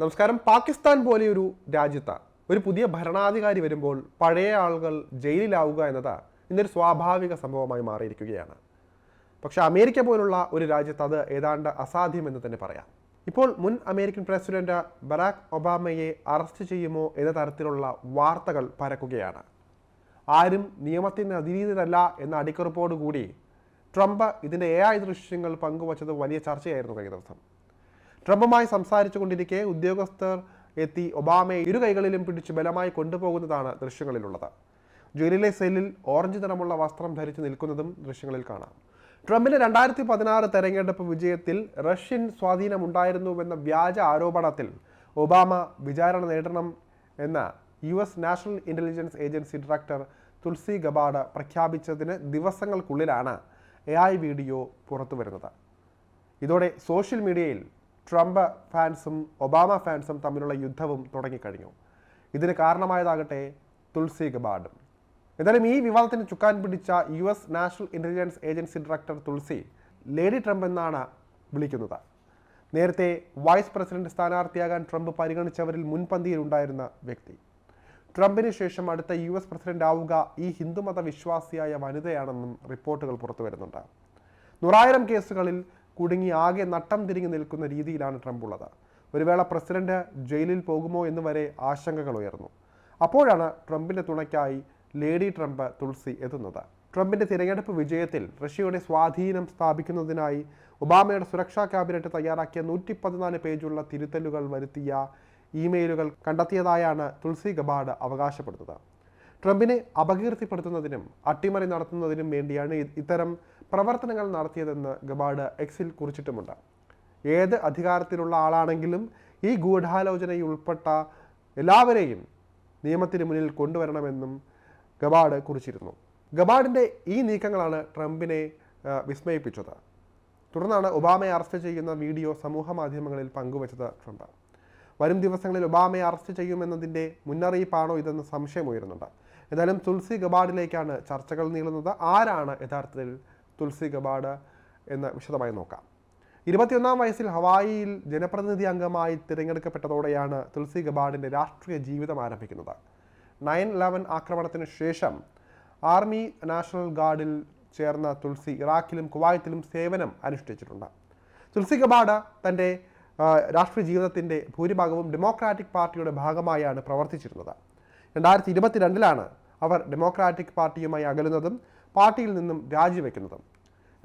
നമസ്കാരം. പാകിസ്ഥാൻ പോലെയൊരു രാജ്യത്ത് ഒരു പുതിയ ഭരണാധികാരി വരുമ്പോൾ പഴയ ആളുകൾ ജയിലിലാവുക എന്നത് ഇന്നൊരു സ്വാഭാവിക സംഭവമായി മാറിയിരിക്കുകയാണ്. പക്ഷേ അമേരിക്ക പോലുള്ള ഒരു രാജ്യത്ത് അത് ഏതാണ്ട് അസാധ്യമെന്ന് തന്നെ പറയാം. ഇപ്പോൾ മുൻ അമേരിക്കൻ പ്രസിഡന്റ് ബറാക് ഒബാമയെ അറസ്റ്റ് ചെയ്യുമോ എന്ന തരത്തിലുള്ള വാർത്തകൾ പരക്കുകയാണ്. ആരും നിയമത്തിന് അതിരീതരല്ല എന്ന അടിക്കുറിപ്പോടുകൂടി ട്രംപ് ഇതിന്റെ എ ദൃശ്യങ്ങൾ പങ്കുവച്ചത് വലിയ ചർച്ചയായിരുന്നു കഴിഞ്ഞ ദിവസം. ട്രംപുമായി സംസാരിച്ചു കൊണ്ടിരിക്കെ ഉദ്യോഗസ്ഥർ എത്തി ഒബാമയെ ഇരു കൈകളിലും പിടിച്ച് ബലമായി കൊണ്ടുപോകുന്നതാണ് ദൃശ്യങ്ങളിലുള്ളത്. ജയിലിലെ സെല്ലിൽ ഓറഞ്ച് നിറമുള്ള വസ്ത്രം ധരിച്ചു നിൽക്കുന്നതും ദൃശ്യങ്ങളിൽ കാണാം. ട്രംപിന്റെ രണ്ടായിരത്തി പതിനാറ് തെരഞ്ഞെടുപ്പ് വിജയത്തിൽ റഷ്യൻ സ്വാധീനമുണ്ടായിരുന്നുവെന്ന വ്യാജ ആരോപണത്തിൽ ഒബാമ വിചാരണ നേടണം എന്ന U S national intelligence agency director Tulsi Gabbard പ്രഖ്യാപിച്ചതിന് ദിവസങ്ങൾക്കുള്ളിലാണ് എ ഐ വീഡിയോ പുറത്തുവരുന്നത്. ഇതോടെ സോഷ്യൽ മീഡിയയിൽ ട്രംപ് ഫാൻസും ഒബാമ ഫാൻസും തമ്മിലുള്ള യുദ്ധവും തുടങ്ങിക്കഴിഞ്ഞു. ഇതിന് കാരണമായതാകട്ടെ തുൾസി ഗബാഡും എന്തായാലും ഈ വിവാദത്തിന് ചുക്കാൻ പിടിച്ച U S national intelligence agency director Tulsi lady Trump എന്നാണ് വിളിക്കുന്നത്. നേരത്തെ വൈസ് പ്രസിഡന്റ് സ്ഥാനാർത്ഥിയാകാൻ ട്രംപ് പരിഗണിച്ചവരിൽ മുൻപന്തിയിലുണ്ടായിരുന്ന വ്യക്തി. ട്രംപിന് ശേഷം അടുത്ത യു എസ് പ്രസിഡന്റ് ആവുക ഈ ഹിന്ദുമത വിശ്വാസിയായ വനിതയാണെന്നും റിപ്പോർട്ടുകൾ പുറത്തു വരുന്നുണ്ട് നൂറായിരം കേസുകളിൽ കുടുങ്ങി ആകെ നട്ടം തിരിഞ്ഞു നിൽക്കുന്ന രീതിയിലാണ് ട്രംപ് ഉള്ളത്. ഒരു വേള പ്രസിഡന്റ് ജയിലിൽ പോകുമോ എന്ന് വരെ ആശങ്കകൾ ഉയർന്നു. അപ്പോഴാണ് ട്രംപിന്റെ തുണയ്ക്കായി ലേഡി ട്രംപ് തുൾസി എത്തുന്നത്. ട്രംപിന്റെ തിരഞ്ഞെടുപ്പ് വിജയത്തിൽ റഷ്യയുടെ സ്വാധീനം സ്ഥാപിക്കുന്നതിനായി ഒബാമയുടെ സുരക്ഷാ ക്യാബിനറ്റ് തയ്യാറാക്കിയ നൂറ്റി പതിനാല് പേജുള്ള തിരുത്തലുകൾ വരുത്തിയ ഇമെയിലുകൾ കണ്ടെത്തിയതായാണ് തുൾസി ഗബാഡ് അവകാശപ്പെടുന്നത്. ട്രംപിനെ അപകീർത്തിപ്പെടുത്തുന്നതിനും അട്ടിമറി നടത്തുന്നതിനും വേണ്ടിയാണ് ഇത്തരം പ്രവർത്തനങ്ങൾ നടത്തിയതെന്ന് ഗബാഡ് എക്സിൽ കുറിച്ചിട്ടുമുണ്ട്. ഏത് അധികാരത്തിലുള്ള ആളാണെങ്കിലും ഈ ഗൂഢാലോചനയിൽ ഉൾപ്പെട്ട എല്ലാവരെയും നിയമത്തിന് മുന്നിൽ കൊണ്ടുവരണമെന്നും ഗബാഡ് കുറിച്ചിരുന്നു. ഗബാഡിന്റെ ഈ നീക്കങ്ങളാണ് ട്രംപിനെ വിസ്മയിപ്പിച്ചത്. തുടർന്നാണ് ഒബാമയെ അറസ്റ്റ് ചെയ്യുന്ന വീഡിയോ സമൂഹ മാധ്യമങ്ങളിൽ പങ്കുവച്ചത് ട്രംപ്. വരും ദിവസങ്ങളിൽ ഒബാമയെ അറസ്റ്റ് ചെയ്യുമെന്നതിന്റെ മുന്നറിയിപ്പാണോ ഇതെന്ന് സംശയമുയരുന്നുണ്ട് എന്തായാലും തുൾസി ഗബാഡിലേക്കാണ് ചർച്ചകൾ നീളുന്നത്. ആരാണ് യഥാർത്ഥത്തിൽ തുൾസി ഗബാഡ് എന്ന് വിശദമായി നോക്കാം. ഇരുപത്തിയൊന്നാം വയസ്സിൽ ഹവായിയിൽ ജനപ്രതിനിധി അംഗമായി തിരഞ്ഞെടുക്കപ്പെട്ടതോടെയാണ് തുൾസി ഗബാഡിന്റെ രാഷ്ട്രീയ ജീവിതം ആരംഭിക്കുന്നത്. നയൻ ഇലവൻ ആക്രമണത്തിന് ശേഷം ആർമി നാഷണൽ ഗാർഡിൽ ചേർന്ന തുൾസി ഇറാഖിലും കുവൈത്തിലും സേവനം അനുഷ്ഠിച്ചിട്ടുണ്ട്. തുൾസി ഗബാഡ തന്റെ രാഷ്ട്രീയ ജീവിതത്തിന്റെ ഭൂരിഭാഗവും ഡെമോക്രാറ്റിക് പാർട്ടിയുടെ ഭാഗമായാണ് പ്രവർത്തിച്ചിരുന്നത്. രണ്ടായിരത്തി ഇരുപത്തിരണ്ടിലാണ് അവർ ഡെമോക്രാറ്റിക് പാർട്ടിയുമായി അകലുന്നതും പാർട്ടിയിൽ നിന്നും രാജിവെക്കുന്നതും.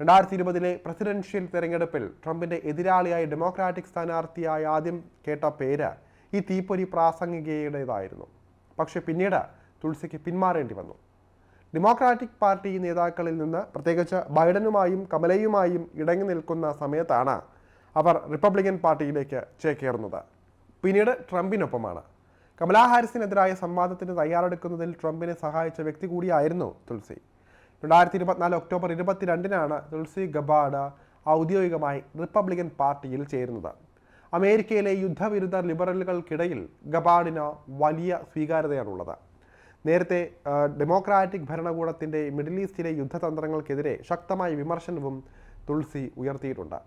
രണ്ടായിരത്തി ഇരുപതിലെ പ്രസിഡൻഷ്യൽ തെരഞ്ഞെടുപ്പിൽ ട്രംപിന്റെ എതിരാളിയായ ഡെമോക്രാറ്റിക് സ്ഥാനാർത്ഥിയായ ആദ്യം കേട്ട പേര് ഈ തീപ്പൊരി പ്രാസംഗികയുടേതായിരുന്നു. പക്ഷേ പിന്നീട് തുൾസിക്ക് പിന്മാറേണ്ടി വന്നു. ഡെമോക്രാറ്റിക് പാർട്ടി നേതാക്കളിൽ നിന്ന് പ്രത്യേകിച്ച് ബൈഡനുമായും കമലയുമായും ഇടങ്ങി നിൽക്കുന്ന സമയത്താണ് അവർ റിപ്പബ്ലിക്കൻ പാർട്ടിയിലേക്ക് ചേക്കേറുന്നത്. പിന്നീട് ട്രംപിനൊപ്പമാണ്. കമലാ ഹാരിസിനെതിരായ സംവാദത്തിന് തയ്യാറെടുക്കുന്നതിൽ ട്രംപിനെ സഹായിച്ച വ്യക്തി കൂടിയായിരുന്നു തുൾസി രണ്ടായിരത്തി ഇരുപത്തിനാല് ഒക്ടോബർ ഇരുപത്തിരണ്ടിനാണ് തുൾസി ഗബാഡ ഔദ്യോഗികമായി റിപ്പബ്ലിക്കൻ പാർട്ടിയിൽ ചേരുന്നത്. അമേരിക്കയിലെ യുദ്ധവിരുദ്ധ ലിബറലുകൾക്കിടയിൽ ഗബാഡിന് വലിയ സ്വീകാര്യതയാണുള്ളത്. നേരത്തെ ഡെമോക്രാറ്റിക് ഭരണകൂടത്തിന്റെ മിഡിൽ ഈസ്റ്റിലെ യുദ്ധതന്ത്രങ്ങൾക്കെതിരെ ശക്തമായ വിമർശനവും തുൾസി ഉയർത്തിയിട്ടുണ്ട്.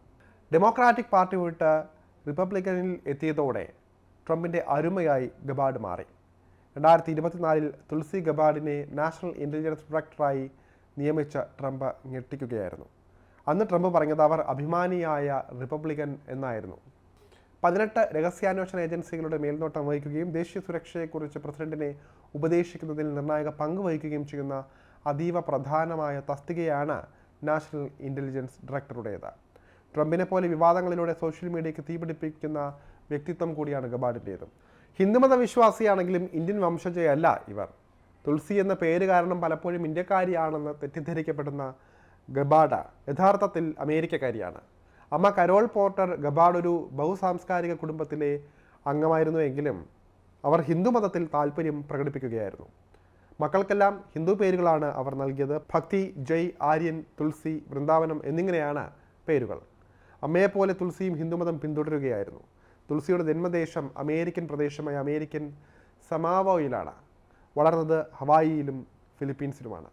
ഡെമോക്രാറ്റിക് പാർട്ടി വിട്ട് റിപ്പബ്ലിക്കനിൽ എത്തിയതോടെ ട്രംപിന്റെ അരുമയായി ഗബാഡ് മാറി. രണ്ടായിരത്തി ഇരുപത്തിനാലിൽ തുൾസി ഗബാഡിനെ നാഷണൽ ഇന്റലിജൻസ് ഡയറക്ടറായി നിയമിച്ച ട്രംപ് ഞെട്ടിക്കുകയായിരുന്നു. അന്ന് ട്രംപ് പറഞ്ഞത് അവർ അഭിമാനിയായ റിപ്പബ്ലിക്കൻ എന്നായിരുന്നു. പതിനെട്ട് രഹസ്യാന്വേഷണ ഏജൻസികളുടെ മേൽനോട്ടം വഹിക്കുകയും ദേശീയ സുരക്ഷയെക്കുറിച്ച് പ്രസിഡന്റിനെ ഉപദേശിക്കുന്നതിൽ നിർണായക പങ്ക് വഹിക്കുകയും ചെയ്യുന്ന അതീവ പ്രധാനമായ തസ്തികയാണ് നാഷണൽ ഇന്റലിജൻസ് ഡയറക്ടറുടേത്. ട്രംപിനെ പോലെ വിവാദങ്ങളിലൂടെ സോഷ്യൽ മീഡിയയ്ക്ക് തീപിടിപ്പിക്കുന്ന വ്യക്തിത്വം കൂടിയാണ് ഗബാഡിന്റേത് ഹിന്ദുമത വിശ്വാസിയാണെങ്കിലും ഇന്ത്യൻ വംശജയല്ല ഇവർ. തുളസി എന്ന പേര് കാരണം പലപ്പോഴും ഇന്ത്യക്കാരിയാണെന്ന് തെറ്റിദ്ധരിക്കപ്പെടുന്ന ഗബാഡ യഥാർത്ഥത്തിൽ അമേരിക്കക്കാരിയാണ്. അമ്മ കരോൾ പോർട്ടർ ഗബാഡ് ഒരു ബഹുസാംസ്കാരിക കുടുംബത്തിലെ അംഗമായിരുന്നുവെങ്കിലും അവർ ഹിന്ദുമതത്തിൽ താല്പര്യം പ്രകടിപ്പിക്കുകയായിരുന്നു. മക്കൾക്കെല്ലാം ഹിന്ദു പേരുകളാണ് അവർ നൽകിയത്. ഭക്തി ജയ് ആര്യൻ തുളസി വൃന്ദാവനം എന്നിങ്ങനെയാണ് പേരുകൾ. അമ്മയെപ്പോലെ തുളസിയും ഹിന്ദുമതം പിന്തുടരുകയായിരുന്നു. തുളസിയുടെ ജന്മദേശം അമേരിക്കൻ പ്രദേശമായ അമേരിക്കൻ സമാവോയിലാണ്. വളർന്നത് ഹവായിയിലും ഫിലിപ്പീൻസിലുമാണ്.